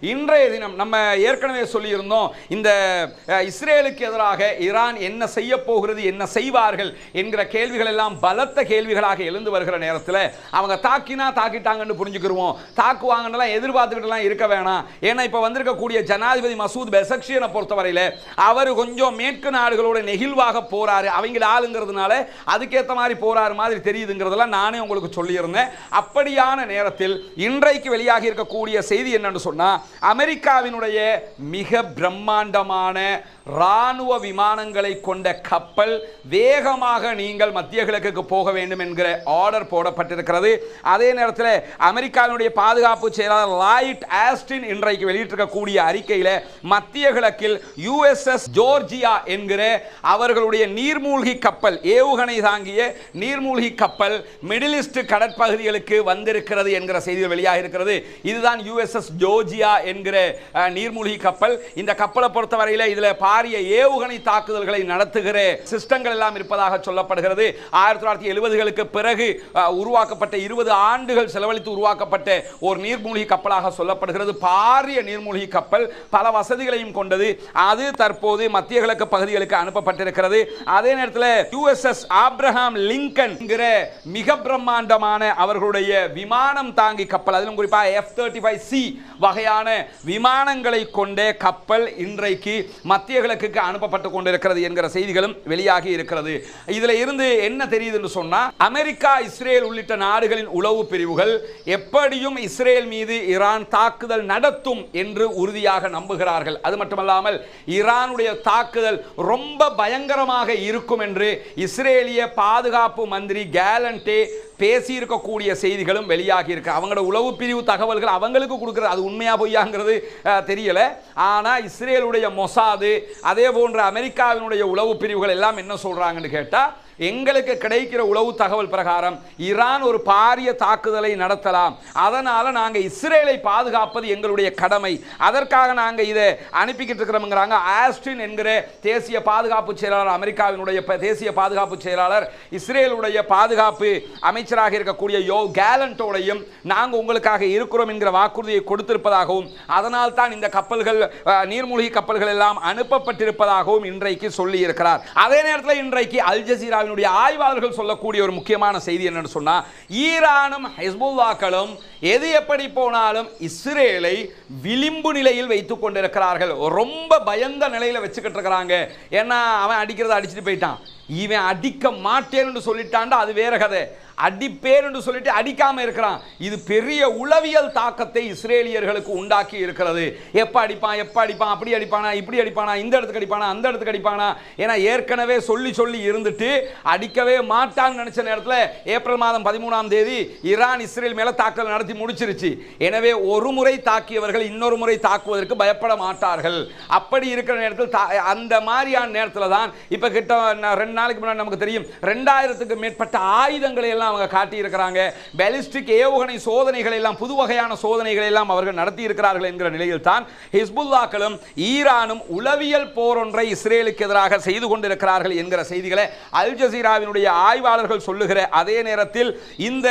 இன்றைய தினம் நம்ம ஏற்கனவே சொல்லியிருந்தோம் இந்த இஸ்ரேலுக்கு எதிராக ஈரான் என்ன செய்ய போகிறது என்ன செய்வார்கள் என்கிற கேள்விகள் எல்லாம் பலத்த கேள்விகளாக எழுந்து வருகிற நேரத்தில் அவங்க தாக்கினா தாக்கிட்டாங்கன்னு புரிஞ்சுக்கிருவோம். தாக்குவாங்கன்னெல்லாம் எதிர்பார்த்துக்கிட்டுலாம் இருக்க வேணாம். ஏன்னா இப்போ வந்திருக்கக்கூடிய ஜனாதிபதி மசூத் பெசக்ஷியனை பொறுத்தவரையில் அவர் கொஞ்சம் மேற்கு நாடுகளோட நெகிழ்வாக போறாரு. அவங்கள ஆளுங்கிறதுனால அதுக்கேற்ற மாதிரி போறாரு மாதிரி தெரியுதுங்கிறதெல்லாம் நானே உங்களுக்கு சொல்லியிருந்தேன். அப்படியான நேரத்தில் இன்றைக்கு வெளியாகி இருக்கக்கூடிய செய்தி என்னன்னு சொன்னால் அமெரிக்காவினுடைய மிக பிரம்மாண்டமான ராணுவ விமானங்களை கொண்ட கப்பல் வேகமாக நீங்கள் மத்திய கிழக்குக்கு போக வேண்டும் என்கிற ஆர்டர் போடப்பட்டிருக்கிறது. அதே நேரத்தில் அமெரிக்காவினுடைய பாதுகாப்பு செயலாளர் லாய்ட் ஆஸ்டின் இன்றைக்கு வெளியிட்டிருக்கக்கூடிய அறிக்கையில் மத்திய கிழக்கில் யுஎஸ்எஸ் ஜோர்ஜியா என்கிற அவர்களுடைய நீர்மூழ்கி கப்பல் ஏவுகணை தாங்கிய நீர்மூழ்கி கப்பல் மிடில் ஈஸ்ட் கடற்பகுதிகளுக்கு வந்திருக்கிறது என்கிற செய்தி வெளியாக இருக்கிறது இதுதான் யுஎஸ்எஸ் ஜோர்ஜியா என்கிற நீர்மூழ்கி கப்பல். இந்த கப்பலை பொறுத்தவரையில் இதில் பா பாரிய ஏவுகணை தாக்குதல்களை நடத்துகிற. சிஸ்டங்கள் எல்லாம் இருப்பதாக சொல்லப்படுகிறது. ஆயிரத்தி தொள்ளாயிரத்தி எழுபதுகளுக்கு பிறகு உருவாக்கப்பட்ட இருபது ஆண்டுகள் செலவழித்து உருவாக்கப்பட்ட ஒரு நீர்மூழ்கி கப்பலாக சொல்லப்படுகிறது. பாரிய நீர்மூழ்கி கப்பல் பல வசதிகளையும் கொண்டது. அது தற்போது மத்திய கிழக்கு பகுதிகளுக்கு அனுப்பப்பட்டிருக்கிறது. அதே நேரத்தில் யுஎஸ்எஸ் ஆப்ரஹாம் லிங்கன் மிக பிரம்மாண்டமான அவர்களுடைய விமானம் தாங்கி கப்பல் அதிலும் குறிப்பாக எஃப் தேர்ட்டி ஃபைவ் சி வகையான விமானங்களை கொண்ட கப்பல் இன்றைக்கு மத்திய வடகிழக்குக்கு அனுப்பப்பட்டு கொண்டிருக்கிறது என்கிற செய்திகளும் வெளியாகி இருக்கிறது. இதில் இருந்து என்ன தெரியுதுன்னு சொன்னால் அமெரிக்கா இஸ்ரேல் உள்ளிட்ட நாடுகளின் உளவு பிரிவுகள் எப்படியும் இஸ்ரேல் மீது ஈரான் தாக்குதல் நடத்தும் என்று உறுதியாக நம்புகிறார்கள். அது மட்டுமல்லாமல் ஈரானுடைய தாக்குதல் ரொம்ப பயங்கரமாக இருக்கும் என்று இஸ்ரேலிய பாதுகாப்பு மந்திரி கேலண்டே பேசியிருக்கக்கூடிய செய்திகளும் வெளியாகி இருக்கு. அவங்களோட உளவு பிரிவு தகவல்கள் அவங்களுக்கு கொடுக்குறது அது உண்மையா பொய்யாங்கிறது தெரியல. ஆனால் இஸ்ரேலுடைய மொசாது அதே போன்ற அமெரிக்காவினுடைய உளவு பிரிவுகள் எல்லாம் என்ன சொல்றாங்கன்னு கேட்டால் எங்களுக்கு கிடைக்கிற உளவு தகவல் பிரகாரம் ஈரான் ஒரு பாரிய தாக்குதலை நடத்தலாம். அதனால் நாங்கள் இஸ்ரேலை பாதுகாப்பது எங்களுடைய கடமை. அதற்காக நாங்கள் இதை அனுப்பிக்கிட்டு இருக்கிறோம்ங்கிறாங்க ஆஸ்டின் என்கிற தேசிய பாதுகாப்பு செயலாளர் அமெரிக்காவினுடைய தேசிய பாதுகாப்பு செயலாளர் இஸ்ரேலுடைய பாதுகாப்பு அமைச்சராக இருக்கக்கூடிய யோ கேலண்டோடையும் நாங்கள் உங்களுக்காக இருக்கிறோம் என்கிற வாக்குறுதியை கொடுத்திருப்பதாகவும் அதனால் தான் இந்த கப்பல்கள் நீர்மூழ்கி கப்பல்கள் எல்லாம் அனுப்பப்பட்டிருப்பதாகவும் இன்றைக்கு சொல்லியிருக்கிறார். அதே நேரத்தில் இன்றைக்கு அல் அதனுடைய ஆய்வாளர்கள் சொல்லக்கூடிய ஒரு முக்கியமான செய்தி என்னன்னு சொன்னா ஈரானும் ஹெஸ்புல்லாக்களும் எது எப்படி போனாலும் இஸ்ரேலை விளிம்பு நிலையில் வைத்து கொண்டிருக்கிறார்கள். ரொம்ப பயந்த நிலையில் வச்சுக்கிட்டு இருக்கிறாங்க. ஏன்னா அவன் அடிக்கிறத அடிச்சுட்டு போயிட்டான். இவன் அடிக்க மாட்டேன்னு சொல்லிட்டான்டா அது வேற கதை. அடிப்பேர் என்று சொல்லிட்டு அடிக்காம இருக்கிறான். இது பெரிய உளவியல் தாக்கத்தை இஸ்ரேலியர்களுக்கு உண்டாக்கி இருக்கிறது. எப்ப அடிப்பான் எப்ப அடிப்பான் அப்படி அடிப்பானா இப்படி அடிப்பானா இந்த இடத்துக்கு அடிப்பானா அந்த இடத்துக்கு அடிப்பானா ஏன்னா ஏற்கனவே சொல்லி சொல்லி இருந்துட்டு அடிக்கவே மாட்டான்னு நினைச்ச நேரத்தில் ஏப்ரல் மாதம் பதிமூணாம் தேதி ஈரான் இஸ்ரேல் மேல தாக்கல் நடத்தி முடிச்சிருச்சு. எனவே ஒரு முறை தாக்கியவர்கள் இன்னொரு முறை தாக்குவதற்கு பயப்பட மாட்டார்கள். அப்படி இருக்கிற நேரத்தில் தா- அந்த மாதிரியான நேரத்தில் தான் இப்போ கிட்ட ரெண்டு நாளைக்கு முன்னாடி நமக்கு தெரியும் ரெண்டாயிரத்துக்கு மேற்பட்ட ஆயுதங்களை எல்லாம் அவங்க காட்டி இருக்கிறாங்க பேலிஸ்டிக் ஏவுகணை சோதனைகளை எல்லாம் புது வகையான சோதனைகளை எல்லாம் அவர்கள் நடத்தி இருக்கிறார்கள் என்கிற நிலையில் தான் ஹிஸ்புல்லாக்களும் ஈரானும் உளவியல் போர் ஒன்றை இஸ்ரேலுக்கு எதிராக செய்து கொண்டிருக்கிறார்கள் என்கிற செய்திகளை அல் ஜசீராவினுடைய ஆய்வாளர்கள் சொல்லுகிற அதே நேரத்தில் இந்த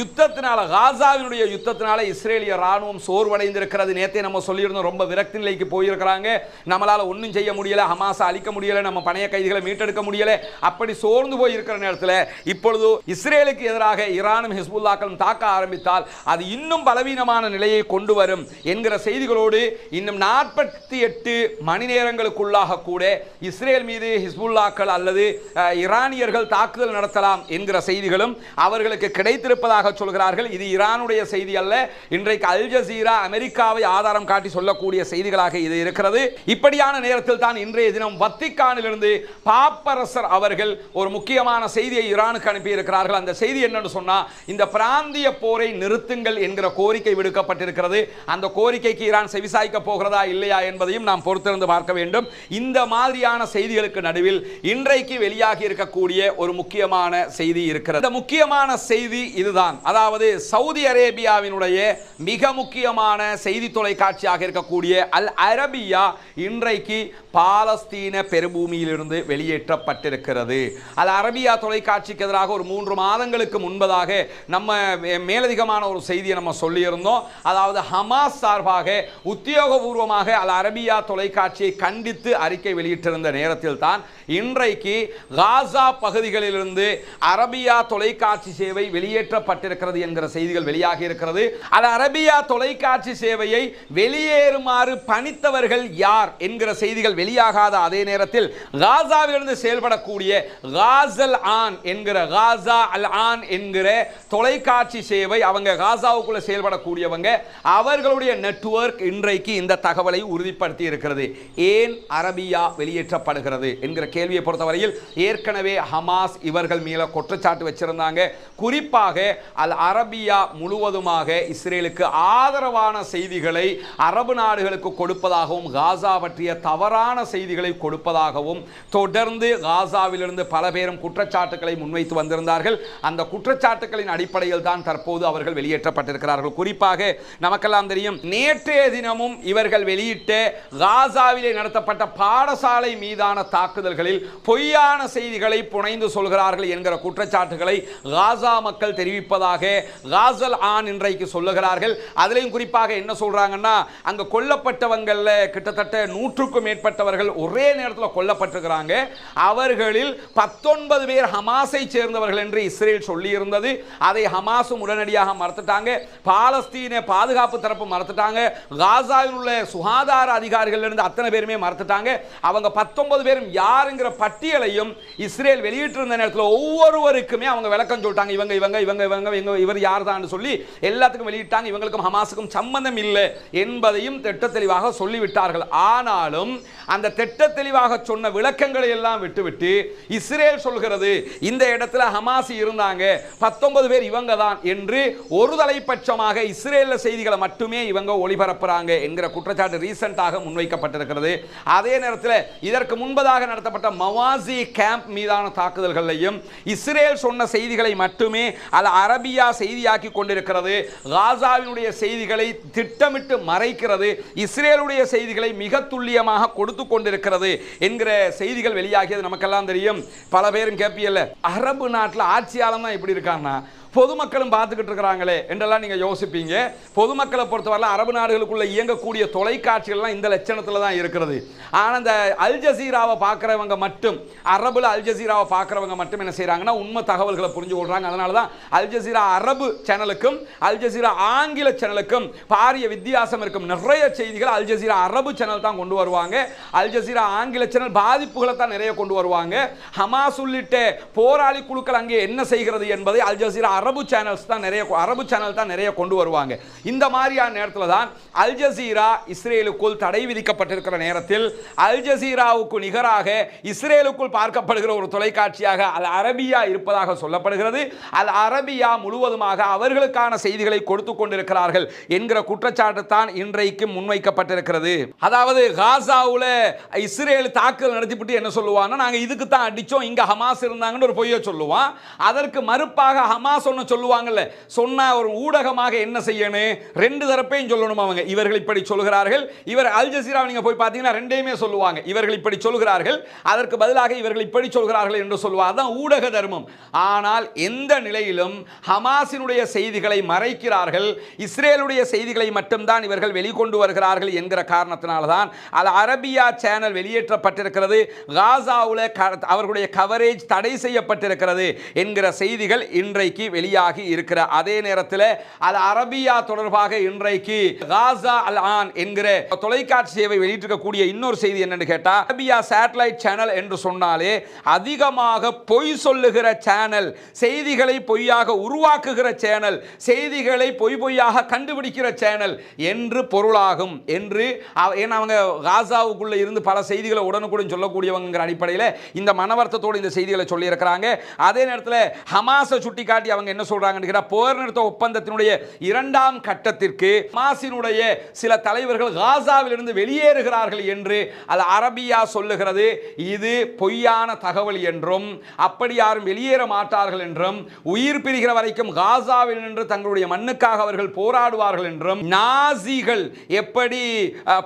யுத்தத்தினால காசாவினுடைய யுத்தத்தினால இஸ்ரேலிய ராணுவம் சோர்வடைந்திருக்கிறது. நேத்தே நம்ம சொல்லியிருந்தோம் ரொம்ப விரக்தி நிலைக்கு போயிருக்கிறாங்க. நம்மளால ஒன்றும் செய்ய முடியல ஹமாஸை அழிக்க முடியல நம்ம பணைய கைதிகளை மீட்டெடுக்க முடியல. அப்படி சோர்ந்து போய் இருக்கிற நேரத்தில் இப்பொழுது இஸ்ரேலுக்கு எதிராக ஈரானும் ஹிஸ்புல்லாக்களும் தாக்க ஆரம்பித்தால் அது இன்னும் பலவீனமான நிலையை கொண்டு வரும் என்கிற செய்திகளோடு இன்னும் நாற்பத்தி எட்டு மணி நேரங்களுக்குள்ளாக கூட இஸ்ரேல் மீது ஹிஸ்புல்லாக்கள் அல்லது ஈரானியர்கள் தாக்குதல் நடத்தலாம் என்கிற செய்திகளும் அவர்களுக்கு கிடைத்திருப்பதாக சொல்கிறார்கள். இது ஈரானுடைய செய்தி அல்ல. இன்றைக்கு அல் ஜசீரா அமெரிக்காவை ஆதாரம் காட்டி சொல்லக்கூடிய செய்திகளாக இது இருக்கிறது. இப்படியான நேரத்தில் தான் இன்றைய தினம் வத்திக்கானிலிருந்து பாப்பரச இளவரசர் அவர்கள் ஒரு முக்கியமான செய்தியை ஈரானுக்கு அனுப்பி இருக்கிறார்கள் அந்த செய்தி என்னன்னு சொன்னால் இந்த பிராந்திய போரை நிறுத்துங்கள் என்கிற கோரிக்கை விடுக்கப்பட்டிருக்கிறது. அந்த கோரிக்கைக்கு ஈரான் செவிசாய்க்க போகிறதா இல்லையா என்பதையும் நாம் பொறுத்திருந்து பார்க்க வேண்டும். இந்த மாதிரியான செய்திகளுக்கு நடுவில் இன்றைக்கு வெளியாகி இருக்கக்கூடிய ஒரு முக்கியமான செய்தி இருக்கிறது. இந்த முக்கியமான செய்தி இதுதான். அதாவது சவுதி அரேபியாவினுடைய மிக முக்கியமான செய்தி தொலைக்காட்சியாக இருக்கக்கூடிய அல் அரபியா இன்றைக்கு பாலஸ்தீன பெருபூமியிலிருந்து வெளியேற்றப்பட்டிருக்கிறது. அது அரபியா தொலைக்காட்சிக்கு எதிராக ஒரு மூன்று மாதங்களுக்கு முன்பதாக நம்ம மே- மேலதிகமான ஒரு செய்தியை நம்ம சொல்லியிருந்தோம். அதாவது ஹமாஸ் சார்பாக உத்தியோகபூர்வமாக அல் அரபியா தொலைக்காட்சியை கண்டித்து அறிக்கை வெளியிட்டிருந்த நேரத்தில் தான் இன்றைக்கு காசா பகுதிகளிலிருந்து அரபியா தொலைக்காட்சி சேவை வெளியேற்றப்பட்டிருக்கிறது என்கிற செய்திகள் வெளியாகி இருக்கிறது அது அரபியா தொலைக்காட்சி சேவையை வெளியேறுமாறு பணித்தவர்கள் யார் என்கிற செய்திகள் வெளியாகாத அதே நேரத்தில் காசாவிலிருந்து செயல்படக்கூடிய காசல் ஆன் என்கிற காசா அல் ஆன் என்கிற தொலைக்காட்சி சேவை அவங்க காசாவுக்குள்ள செயல்படக்கூடியவங்க அவர்களுடைய நெட்வொர்க் இன்றைக்கு இந்த தகவலை உறுதிப்படுத்தி இருக்கிறது. ஏன் அரபியா வெளியேற்றப்படுகிறது என்கிற கேள்வியை பொறுத்தவரையில் ஏற்கனவே ஹமாஸ் இவர்கள் மேல குற்றச்சாட்டு வச்சிருந்தாங்க. குறிப்பாக அல் அரபியா முழுவதுமாக இஸ்ரேலுக்கு ஆதரவான செய்திகளை அரபு நாடுகளுக்கு கொடுப்பதாகவும் காசா பற்றிய தவறான தவறான செய்திகளை கொடுப்பதாகவும் தொடர்ந்து காசாவிலிருந்து பல பேரும் குற்றச்சாட்டுகளை முன்வைத்து வந்திருந்தார்கள். அந்த குற்றச்சாட்டுகளின் அடிப்படையில் தான் தற்போது அவர்கள் வெளியேற்றப்பட்டிருக்கிறார்கள். குறிப்பாக நமக்கெல்லாம் தெரியும் நேற்றைய தினமும் இவர்கள் வெளியிட்ட காசாவிலே நடத்தப்பட்ட பாடசாலை மீதான தாக்குதல்களில் பொய்யான செய்திகளை புனைந்து சொல்கிறார்கள் என்கிற குற்றச்சாட்டுகளை காசா மக்கள் தெரிவிப்பதாக காசல் ஆன் இன்றைக்கு சொல்லுகிறார்கள். அதிலையும் குறிப்பாக என்ன சொல்றாங்கன்னா அங்க கொல்லப்பட்டவங்கள்ல கிட்டத்தட்ட நூற்றுக்கும் மேற்பட்ட கொல்லப்பட்டவர்கள் ஒரே நேரத்தில் கொல்லப்பட்டிருக்கிறாங்க. அவர்களில் பத்தொன்பது பேர் ஹமாஸை சேர்ந்தவர்கள் என்று இஸ்ரேல் சொல்லியிருந்தது. அதை ஹமாஸும் உடனடியாக மறுத்துட்டாங்க. பாலஸ்தீன பாதுகாப்பு தரப்பு மறுத்துட்டாங்க. காசாவில் உள்ள சுகாதார அதிகாரிகள் இருந்து அத்தனை பேருமே மறுத்துட்டாங்க. அவங்க பத்தொன்பது பேரும் யாருங்கிற பட்டியலையும் இஸ்ரேல் வெளியிட்டிருந்த நேரத்தில் ஒவ்வொருவருக்குமே அவங்க விளக்கம் சொல்லிட்டாங்க. இவங்க இவங்க இவங்க இவங்க இவங்க இவர் யார் தான் சொல்லி எல்லாத்துக்கும் வெளியிட்டாங்க. இவங்களுக்கும் ஹமாஸுக்கும் சம்பந்தம் இல்லை என்பதையும் திட்ட தெளிவாக சொல்லிவிட்டார்கள். ஆனாலும் அந்த திட்ட தெளிவாக சொன்ன விளக்கங்களை எல்லாம் விட்டுவிட்டு இஸ்ரேல் சொல்கிறது இந்த இடத்துல ஹமாஸ் இருந்தாங்க பத்தொன்பது பேர் இவங்க தான் என்று ஒரு தலைப்பட்சமாக இஸ்ரேல செய்திகளை மட்டுமே இவங்க ஒளிபரப்புறாங்க என்கிற குற்றச்சாட்டு ரீசெண்டாக முன்வைக்கப்பட்டிருக்கிறது. அதே நேரத்தில் இதற்கு முன்பதாக நடத்தப்பட்ட மவாசி கேம்ப் மீதான தாக்குதல்களையும் இஸ்ரேல் சொன்ன செய்திகளை மட்டுமே அது அரபியா செய்தியாக்கி கொண்டிருக்கிறது. காசாவினுடைய செய்திகளை திட்டமிட்டு மறைக்கிறது. இஸ்ரேலுடைய செய்திகளை மிக துல்லியமாக கொடுத்து கொண்டிருக்கிறது என்கிற செய்திகள் வெளியாகியது நமக்கெல்லாம் தெரியும். பல பேரும் கேப்பியல்ல அரபு நாட்டில் ஆட்சியாளன் தான் எப்படி இருக்கான்னா? பொதுமக்களும் பார்த்துக்கிட்டு இருக்கிறாங்களே என்றெல்லாம் நீங்கள் யோசிப்பீங்க. பொதுமக்களை பொறுத்தவரை அரபு நாடுகளுக்குள்ள இயங்கக்கூடிய தொலைக்காட்சிகள்லாம் இந்த லட்சணத்தில் தான் இருக்கிறது. ஆனால் இந்த அல் ஜசீராவை பார்க்குறவங்க மட்டும் அரபில் அல் ஜசீராவை பார்க்குறவங்க மட்டும் என்ன செய்கிறாங்கன்னா உண்மை தகவல்களை புரிஞ்சு கொள்கிறாங்க அதனால தான் அல் ஜசீரா அரபு சேனலுக்கும் அல் ஜசீரா ஆங்கில சேனலுக்கும் பாரிய வித்தியாசம் இருக்கும். நிறைய செய்திகள் அல் ஜசீரா அரபு சேனல் தான் கொண்டு வருவாங்க. அல் ஜசீரா ஆங்கில சேனல் பாதிப்புகளை தான் நிறைய கொண்டு வருவாங்க. ஹமாஸ் உள்ளிட்ட போராளி குழுக்கள் அங்கே என்ன செய்கிறது என்பதை அல் ஜசீரா அரபு சேனல்ஸ் தான் நிறைய அரபு சேனல் தான் நிறைய கொண்டு வருவாங்க. இந்த மாதிரியான நேரத்தில் தான் அல் ஜசீரா இஸ்ரேலுக்குள் தடை விதிக்கப்பட்டிருக்கிற நேரத்தில் அல் ஜசீராவுக்கு நிகராக இஸ்ரேலுக்குள் பார்க்கப்படுகிற ஒரு தொலைக்காட்சியாக அல் அரபியா இருப்பதாக சொல்லப்படுகிறது. அல் அரபியா முழுவதுமாக அவர்களுக்கான செய்திகளை கொடுத்து கொண்டிருக்கிறார்கள் என்கிற குற்றச்சாட்டு தான் இன்றைக்கு முன்வைக்கப்பட்டிருக்கிறது. அதாவது காசாவில் இஸ்ரேல் தாக்குதல் நடத்திவிட்டு என்ன சொல்லுவாங்கன்னா நாங்கள் இதுக்கு தான் அடித்தோம் இங்கே ஹமாஸ் இருந்தாங்கன்னு ஒரு பொய்யை சொல்லுவான். அதற்கு மறுப்பாக ஹமாஸ் ஒன்று சொல்லுவாங்கல்ல சொன்ன ஒரு ஊடகமாக என்ன செய்யணும் ரெண்டு தரப்பையும் சொல்லணும் அவங்க. இவர்கள் இப்படி சொல்கிறார்கள். இவர் அல் ஜசீரா நீங்க போய் பார்த்தீங்கன்னா ரெண்டையுமே சொல்லுவாங்க. இவர்கள் இப்படி சொல்கிறார்கள். அதற்கு பதிலாக இவர்கள் இப்படி சொல்கிறார்கள் என்று சொல்லுவார் அதான் ஊடக தர்மம். ஆனால் எந்த நிலையிலும் ஹமாஸினுடைய செய்திகளை மறைக்கிறார்கள். இஸ்ரேலுடைய செய்திகளை மட்டும்தான் இவர்கள் வெளிக்கொண்டு வருகிறார்கள் என்கிற காரணத்தினால தான் அது அரபியா சேனல் வெளியேற்றப்பட்டிருக்கிறது. காசாவில் அவர்களுடைய கவரேஜ் தடை செய்யப்பட்டிருக்கிறது என்கிற செய்திகள் இன்றைக்கு வெளியாகி இருக்கிற அதே நேரத்தில் அது அரபியா தொடர்பாக இன்றைக்கு காசா அல் ஆன் என்கிற தொலைக்காட்சி சேவை வெளியிட்டிருக்கக்கூடிய இன்னொரு செய்தி என்னன்னு கேட்டால் அரபியா சேட்டலைட் சேனல் என்று சொன்னாலே அதிகமாக பொய் சொல்லுகிற சேனல் செய்திகளை பொய்யாக உருவாக்குகிற சேனல் செய்திகளை பொய் பொய்யாக கண்டுபிடிக்கிற சேனல் என்று பொருளாகும் என்று ஏன்னா அவங்க காசாவுக்குள்ளே இருந்து பல செய்திகளை உடனுக்குடன் சொல்லக்கூடியவங்கிற அடிப்படையில் இந்த மனவர்த்தத்தோடு இந்த செய்திகளை சொல்லியிருக்கிறாங்க. அதே நேரத்தில் ஹமாஸை சுட்டி காட்டி அவங்க அவங்க என்ன சொல்றாங்கன்னு கேட்டால் போர் நிறுத்த ஒப்பந்தத்தினுடைய இரண்டாம் கட்டத்திற்கு மாசினுடைய சில தலைவர்கள் காசாவிலிருந்து வெளியேறுகிறார்கள் என்று அது அரபியா சொல்லுகிறது. இது பொய்யான தகவல் என்றும் அப்படி யாரும் வெளியேற மாட்டார்கள் என்றும் உயிர் பிரிகிற வரைக்கும் காசாவில் நின்று தங்களுடைய மண்ணுக்காக அவர்கள் போராடுவார்கள் என்றும் நாசிகள் எப்படி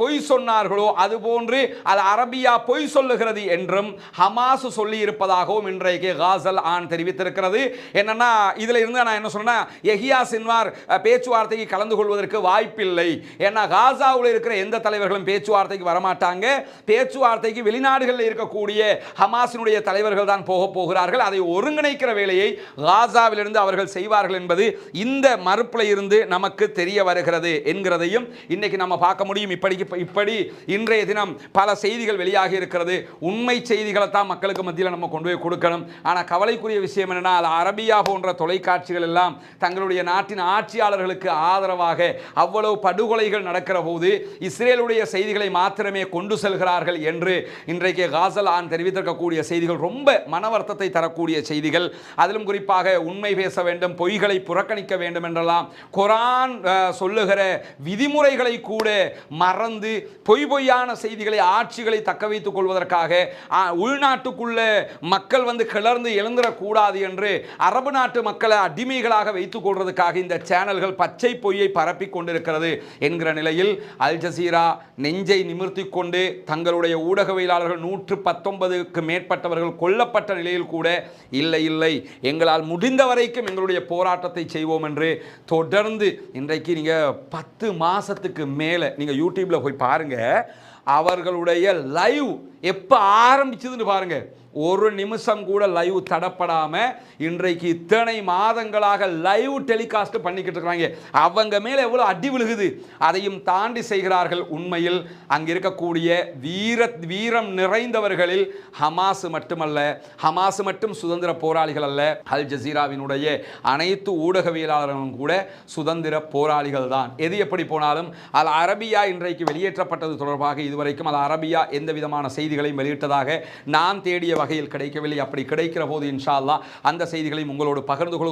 பொய் சொன்னார்களோ அதுபோன்று அது அரபியா பொய் சொல்லுகிறது என்றும் ஹமாஸ் சொல்லி இருப்பதாகவும் இன்றைக்கு காசல் ஆண் தெரிவித்திருக்கிறது. என்னன்னா இதில் இருந்து நான் என்ன சொன்னேன்னா எஹியா சின்வார் பேச்சுவார்த்தைக்கு கலந்து கொள்வதற்கு வாய்ப்பில்லை. ஏன்னா காசாவில் இருக்கிற எந்த தலைவர்களும் பேச்சுவார்த்தைக்கு வரமாட்டாங்க. பேச்சுவார்த்தைக்கு வெளிநாடுகளில் இருக்கக்கூடிய ஹமாஸினுடைய தலைவர்கள் தான் போக போகிறார்கள். அதை ஒருங்கிணைக்கிற வேலையை காசாவிலிருந்து அவர்கள் செய்வார்கள் என்பது இந்த மறுப்பில் இருந்து நமக்கு தெரிய வருகிறது என்கிறதையும் இன்னைக்கு நம்ம பார்க்க முடியும். இப்படி இப்படி இன்றைய தினம் பல செய்திகள் வெளியாகி இருக்கிறது. உண்மை செய்திகளை தான் மக்களுக்கு மத்தியில் நம்ம கொண்டு போய் கொடுக்கணும். ஆனால் கவலைக்குரிய விஷயம் என்னென்னா அது அரபியா போன்ற தொலைக்காட்சிகள் எல்லாம் தங்களுடைய நாட்டின் ஆட்சியாளர்களுக்கு ஆதரவாக அவ்வளவு படுகொலைகள் நடக்கிற போது இஸ்ரேலுடைய செய்திகளை மாத்திரமே கொண்டு செல்கிறார்கள் என்று இன்றைக்கு காசல் ஆன் தெரிவித்திருக்கக்கூடிய செய்திகள் ரொம்ப மனவர்த்தத்தை தரக்கூடிய செய்திகள். அதிலும் குறிப்பாக உண்மை பேச வேண்டும் பொய்களை புறக்கணிக்க வேண்டும் என்றெல்லாம் குரான் சொல்லுகிற விதிமுறைகளை கூட மறந்து பொய் பொய்யான செய்திகளை ஆட்சிகளை தக்க வைத்துக் கொள்வதற்காக உள்நாட்டுக்குள்ள மக்கள் வந்து கிளர்ந்து எழுந்திடக்கூடாது என்று அரபு நாட்டு மக்கள் மக்களை அடிமைகளாக வைத்துக் கொள்வதற்காக இந்த சேனல்கள் பச்சை பொய்யை பரப்பி கொண்டிருக்கிறது என்கிற நிலையில் அல் ஜசீரா நெஞ்சை நிமிர்த்தி கொண்டு தங்களுடைய ஊடகவியலாளர்கள் நூற்று பத்தொன்பதுக்கு மேற்பட்டவர்கள் கொல்லப்பட்ட நிலையில் கூட இல்லை இல்லை. எங்களால் முடிந்த வரைக்கும் எங்களுடைய போராட்டத்தை செய்வோம் என்று தொடர்ந்து இன்றைக்கு நீங்கள் பத்து மாதத்துக்கு மேலே நீங்கள் யூடியூப்பில் போய் பாருங்கள் அவர்களுடைய லைவ் எப்போ ஆரம்பிச்சதுன்னு பாருங்கள் ஒரு நிமிஷம் கூட லைவ் தடப்படாமல் இன்றைக்கு இத்தனை மாதங்களாக லைவ் டெலிகாஸ்ட் பண்ணிக்கிட்டு இருக்கிறாங்க. அவங்க மேலே எவ்வளோ அடி விழுகுது? அதையும் தாண்டி செய்கிறார்கள் உண்மையில் அங்கே இருக்கக்கூடிய வீர வீரம் நிறைந்தவர்களில் ஹமாஸ் மட்டுமல்ல ஹமாஸ் மட்டும் சுதந்திர போராளிகள் அல்ல அல் ஜசீராவினுடைய அனைத்து ஊடகவியலாளர்களும் கூட சுதந்திர போராளிகள் தான். எது எப்படி போனாலும் அல் அரபியா இன்றைக்கு வெளியேற்றப்பட்டது தொடர்பாக இதுவரைக்கும் அல் அரபியா எந்த விதமான செய்திகளையும் வெளியிட்டதாக நான் தேடிய வகையில் கிடைக்கவில்லை. அப்படி கிடைக்கிற போது இன்ஷா அல்லா அந்த செய்திகளையும் உங்களோடு பகிர்ந்து கொள்கிறோம்.